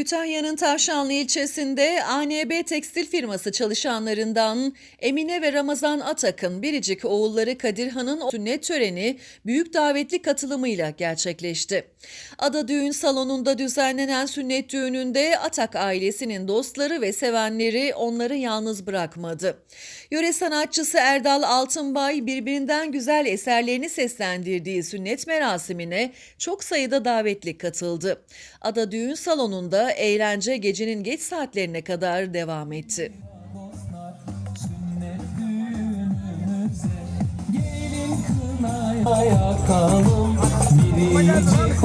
Kütahya'nın Tavşanlı ilçesinde ANB tekstil firması çalışanlarından Emine ve Ramazan Atak'ın biricik oğulları Kadirhan'ın sünnet töreni büyük davetli katılımıyla gerçekleşti. Ada Düğün Salonu'nda düzenlenen sünnet düğününde Atak ailesinin dostları ve sevenleri onları yalnız bırakmadı. Yöre sanatçısı Erdal Altınbay birbirinden güzel eserlerini seslendirdiği sünnet merasimine çok sayıda davetli katıldı. Ada Düğün Salonu'nda eğlence gecenin geç saatlerine kadar devam etti. Sünnet düğünümüze Gelin kınaya yakalım Biricik